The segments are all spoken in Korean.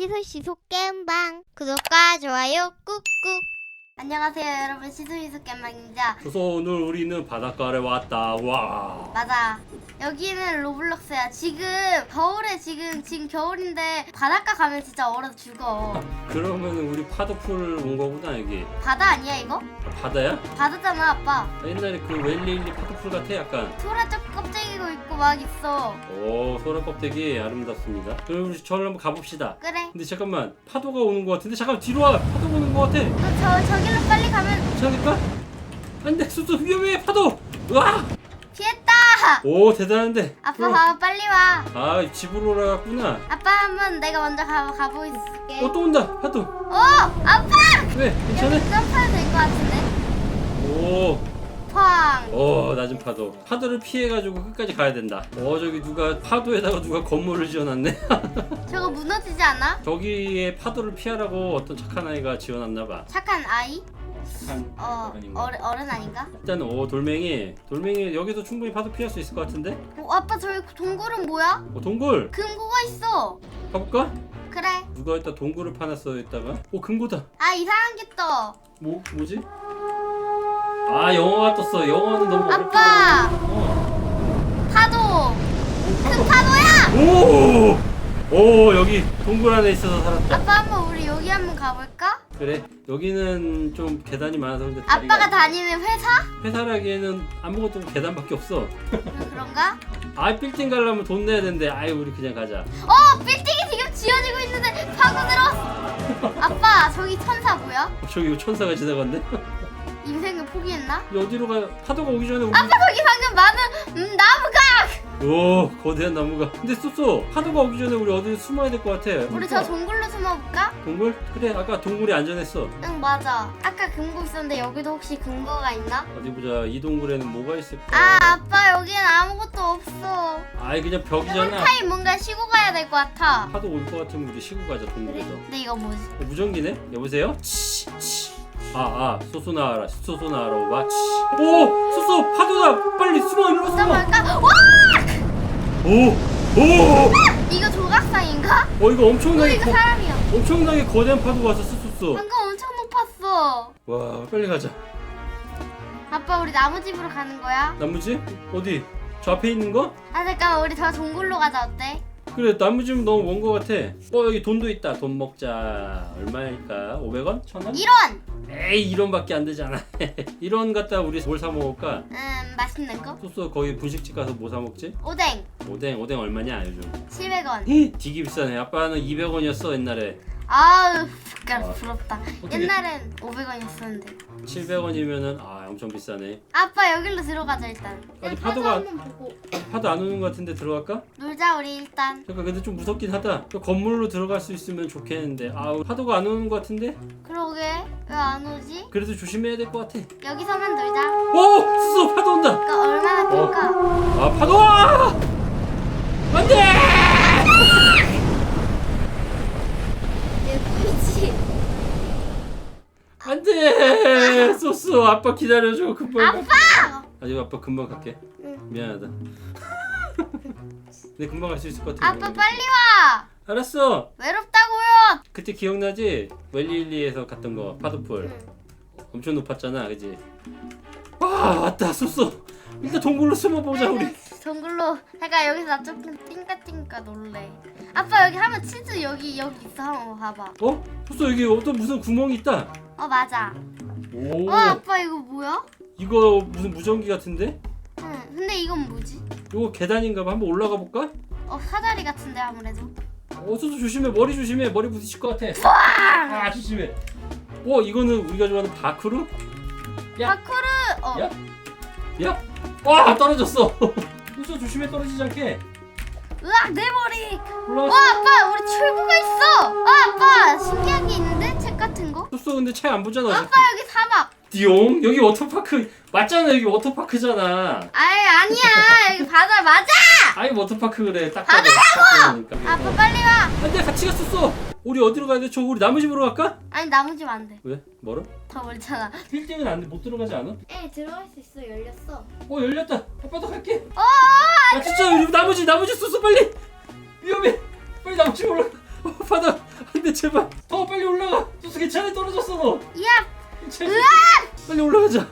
시소시소 겜방. 구독과 좋아요 꾹꾹 안녕하세요 여러분 시소시소 겜방입니다 그래서 오늘 우리는 바닷가에 왔다. 와. 맞아 여기는 로블록스야 지금 겨울에 지금 지금 겨울인데 바닷가 가면 진짜 얼어 죽어 그러면 우리 파도풀 온 거구나 여기. 바다 아니야 이거? 아, 바다야? 바다잖아 아빠 옛날에 그 웰리일리 파도풀 같아 약간. 소라 쪽 껍데기고 있고 막 있어 오 소라 껍데기 아름답습니다. 그럼 우리 저를 한번 가봅시다. 그래 근데 잠깐만 파도가 오는 거 같은데 잠깐 뒤로 와. 파도가 오는 거 같아. 너 저, 저길로 빨리 가면 괜찮을까? 안돼 수수 위험해 파도. 와. 피했다 오 대단한데. 아빠 그럼- 봐 빨리 와 아 집으로 올라갔구나. 아빠 한번 내가 먼저 가, 가보있을게 어 또 온다 파도. 어 아빠 왜 괜찮아? 점프해도 될것 같은데 오. 팡 어 낮은 파도 파도를 피해가지고 끝까지 가야 된다 어 저기 누가 파도에다가 누가 건물을 지어놨네 저거 무너지지 않아? 저기에 파도를 피하라고 어떤 착한 아이가 지어놨나봐 착한 아이? 착한 어? 어른, 어른 아닌가? 일단 오 돌멩이 돌멩이 여기서 충분히 파도 피할 수 있을 것 같은데 어, 아빠 저기 동굴은 뭐야? 어 동굴 금고가 있어 가볼까? 그래 누가 일단 동굴을 파놨어 이따가 오 금고다 아 이상한 게 떠 뭐 뭐지? 아 영어가 떴어 영어는 너무 어렵다 아빠 어. 파도 큰 파도야! 오! 오 여기 동굴 안에 있어서 살았다 아빠 한번 우리 여기 한번 가볼까? 그래 여기는 좀 계단이 많아서 근데 다리가 아빠가 다니는 회사? 회사라기에는 아무것도 계단밖에 없어 음, 그런가? 아 빌딩 가려면 돈 내야 되는데 아이 우리 그냥 가자 어 빌딩이 지금 지어지고 있는데 파고 들어 아빠 저기 천사? 어, 저기 천사가 지나갔네 인생을 포기했나? 이 어디로 가 파도가 오기 전에 우리 아빠 저기 방금 많은 음, 나무가 오 거대한 나무가 근데 쏘쏘 파도가 오기 전에 우리 어디 숨어야 될 것 같아 우리 저 동굴로 숨어볼까? 동굴? 그래 아까 동굴이 안전했어 응 맞아 아까 금고 있었는데 여기도 혹시 금고가 있나? 어디 보자 이 동굴에는 뭐가 있을까 아 아빠 여기는 아무것도 없어 아이 그냥 벽이잖아 홀타임 뭔가 쉬고 가야 될 것 같아 파도 올 것 같으면 우리 쉬고 가자 동굴에서 근데 이거 뭐지? 어, 무전기네? 여보세요? 치, 치. 아, 아, 소소 나와라, 소소 나와라, 와, 치. 오, 소소, 파도다! 빨리 숨어, 일로 숨어! 잠깐만 와! 오, 오! 이거 조각상인가? 어, 이거 어 엄청나게, 이거 거, 사람이야 엄청나게 거대한 파도가 왔어, 소소. 방금 엄청 높았어 와, 빨리 가자. 아빠 우리 나무 집으로 가는 거야? 나무집? 어디? 저 앞에 있는 거? 아 잠깐만 우리 저 동굴로 가자 어때? 그래, 나무집 너무 먼 거 같아. 어, 여기 돈도 있다. 돈 먹자. 얼마일까? 500원? 1000원? 1원! 에이, 1원밖에 안 되잖아. 1원 갖다 우리 뭘 사 먹을까? 음 맛있는 거? 소소 거기 분식집 가서 뭐 사 먹지? 오뎅 오뎅, 오뎅 얼마냐, 요즘? 700원 되게 비싸네. 아빠는 200원이었어 옛날에. 아우 부끄러 아. 부럽다 어떻게- 옛날엔 500원이었었는데 700원이면은 아 엄청 비싸네. 아빠 여기로 들어가자 일단 아니, 파도가- 한번 보고 파도 안 오는 것 같은데 들어갈까? 놀자 우리 일단 잠깐 근데 좀 무섭긴 하다. 저 건물로 들어갈 수 있으면 좋겠는데 아우 파도가 안 오는 것 같은데? 그러게 왜 안 오지? 그래도 조심해야 될 것 같아. 여기서만 놀자 오 수소 파도 온다. 그러니까 얼마나 어. 클까? 아 파도 와! 안돼! 얘 보이지? 안돼! 소스 아빠 기다려줘 금방. 아빠! 아직 아빠 금방 갈게. 응. 미안하다. 근데 금방 갈 수 있을 것 같아. 아빠 빨리 와 알았어. 외롭다고요 그때 기억나지? 웰리일리에서 갔던 거 파도풀 응. 엄청 높았잖아 그지? 와 왔다 쏘쏘 일단 동굴로 숨어보자 우리 정글로 잠깐 여기서 나 조금 띵까띵까 놀래 아빠 여기 하면 치즈 여기 여기 있어 한번 봐봐 어? 쏘쏘 여기 어떤 무슨 구멍이 있다 어 맞아 오 어 아빠 이거 뭐야? 이거 무슨 무전기 같은데? 응 근데 이건 뭐지? 이거 계단인가 봐 한번 올라가 볼까? 어 사다리 같은데 아무래도 어 쏘쏘 조심해 머리 조심해 머리 부딪힐 것 같아 와! 아 조심해 어 이거는 우리가 좋아하는 바크루? 야. 파쿠르 어 야? 야? 와 떨어졌어 쏘쏘 조심해 떨어지지 않게 으악 내 머리 올라갔어 와 아빠 우리 출구가 있어 아 아빠 신기한 게 있는데 책 같은 거? 쏘쏘 근데 차안 보잖아. 아빠 여기 사막. 띠용? 여기 워터파크. 맞잖아 여기 워터파크잖아. 아이 아니야. 여기 바다 맞아! 아이 워터파크 그래. 딱 바다라고! 아빠 빨리 와. 안돼 같이 갔었어. 우리 어디로 가야 돼? 저 우리 나무 집으로 갈까? 아니 나무 집 안 돼. 왜? 멀어? 더 멀잖아. 빌딩은 안돼. 못 들어가지 않아? 에 들어갈 수 있어. 열렸어. 어 열렸다. 아빠도 갈게. 어아 진짜 우리 나무 집 나무 집 쏘쏘 빨리. 위험해. 빨리 나무집 올라가. 어, 바다. 근데 제발 떨어졌어. 너 야! 빨리 올라가자.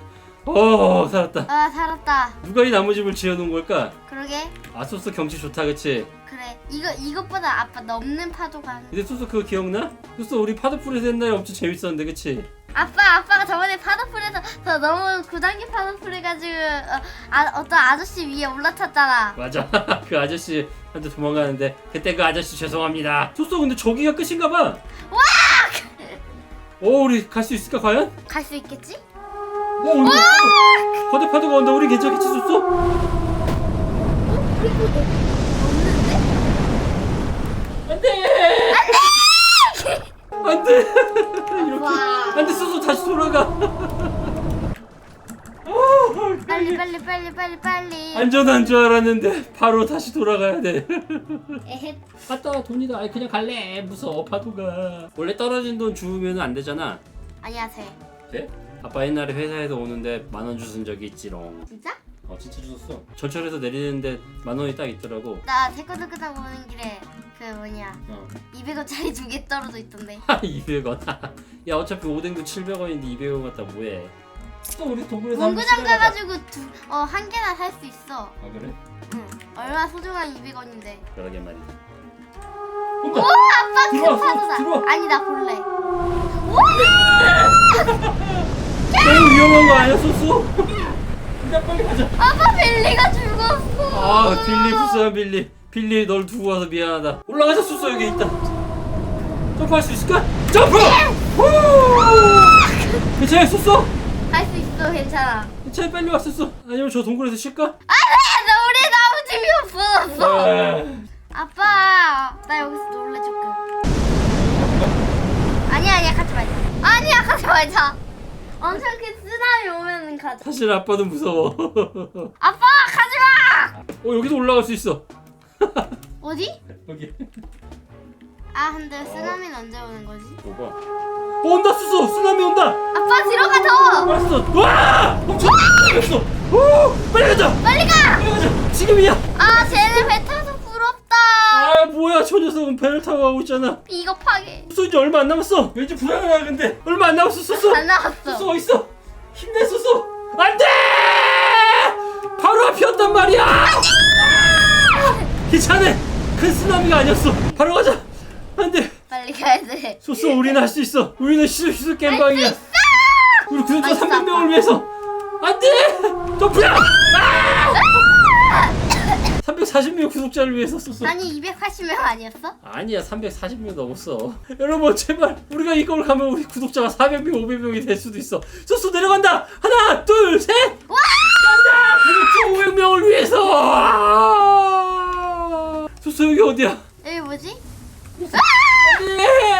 어 살았다. 아 살았다. 누가 이 나무 집을 지어놓은 걸까? 그러게. 아 소스 경치 좋다 그치? 그래. 이거 이것보다 아빠 넘는 파도가 근데 소스 그거 기억나? 소스 우리 파도풀에서 옛날에 엄청 재밌었는데 그치? 아빠 아빠가 저번에 파도풀에서 저 너무 구단기 파도풀 해가지고 어, 아, 어떤 아저씨 위에 올라탔잖아. 맞아. 그 아저씨한테 도망가는데 그때 그 아저씨 죄송합니다. 소스 근데 저기가 끝인가 봐. 와! 오 우리 갈 수 있을까 과연? 갈 수 있겠지? 오 이거 파도, 거대 파도가 온다 우리 괜찮겠지? 우리 그거 없는데? 안돼 안돼 이렇게 와. 안돼 소스 다시 돌아가 어, 빨리 빨리 빨리 빨리 빨리. 안전한 줄 알았는데 바로 다시 돌아가야 돼. 에헷 갔다 돈이다. 아니 그냥 갈래. 무서워 파도가. 원래 떨어진 돈 주우면 안 되잖아. 안녕하세요. 네? 아빠 옛날에 회사에서 오는데 만 원 주신 적이 있지롱. 진짜? 어 진짜 주셨어. 전철에서 내리는데 만 원이 딱 있더라고. 나 태권도 끝나고 오는 길에 그 뭐냐 어. 200원짜리 두 개 떨어져 있던데. 200원. 야 어차피 오뎅도 700원인데 200원 갖다 뭐해 또 우리 동굴에서 문구점 가가지고 두, 어, 한 개나 살 수 있어. 아 그래? 응. 얼마나 소중한 200원인데. 그러게 말이야. 오! 아빠 파도다 들어와. 아니 나 볼래. 너무 위험한 거 아니야 소수? 그냥 빨리 가자. 아빠 벨리가 죽었어. 아 빌리 불쌍한 빌리. 빌리 널 두고 와서 미안하다. 올라가자 수수. 여기 있다. 점프할 수 있을까? 점프! 후! 괜찮아 수수? 할 수 있어 괜찮아. 괜찮아 빨리 와 수수. 아니면 저 동굴에서 쉴까? 아나 우리 나무 집이 없어졌어 아, 아빠 나 여기서 놀래 조금. 아니야 아니야 가지 말자. 아니야 가지 말자. 엄청 큰 쓰나미 오면 가자. 사실 아빠도 무서워. 아빠 가지마! 어 여기도 올라갈 수 있어. 어디? 여기 아 근데 쓰나미는 언제 오는 거지? 뭐가 어, 온다 수수 쓰나미 온다. 아빠 들어가 더! 알았어 와! 엄청 잘했어 오 빨리 가자. 빨리 가! 빨리 가자. 지금이야. 아 쟤네 배 타서 부럽다. 아 뭐야 저 녀석은 배를 타고 가고 있잖아. 이거 파괴. 수수 이제 얼마 안 남았어. 왠지 불안하다 근데. 얼마 안 남았어 수수 안 나왔어. 수수 어딨어. 힘내 수수 안돼! 바로 앞이었단 말이야. 괜찮아. 큰 쓰나미가 아니었어. 바로 가자 안돼. 빨리 가야 돼. 수수 우리는 할 수 있어. 우리는 시술 시술 겜방이야. 우리 구독자 알겠어, 300명을 아빠. 위해서. 안돼! 점프야 아! 340명 구독자를 위해서 수수 아니 280명 아니었어? 아니야 340명 넘었어. 여러분 제발. 우리가 이걸 가면 우리 구독자가 400명 500명이 될 수도 있어. 소스 내려간다! 하나 둘셋! 간다! 구독자 500명을 위해서! 소스 여기 어디야? 여기 뭐지? 네.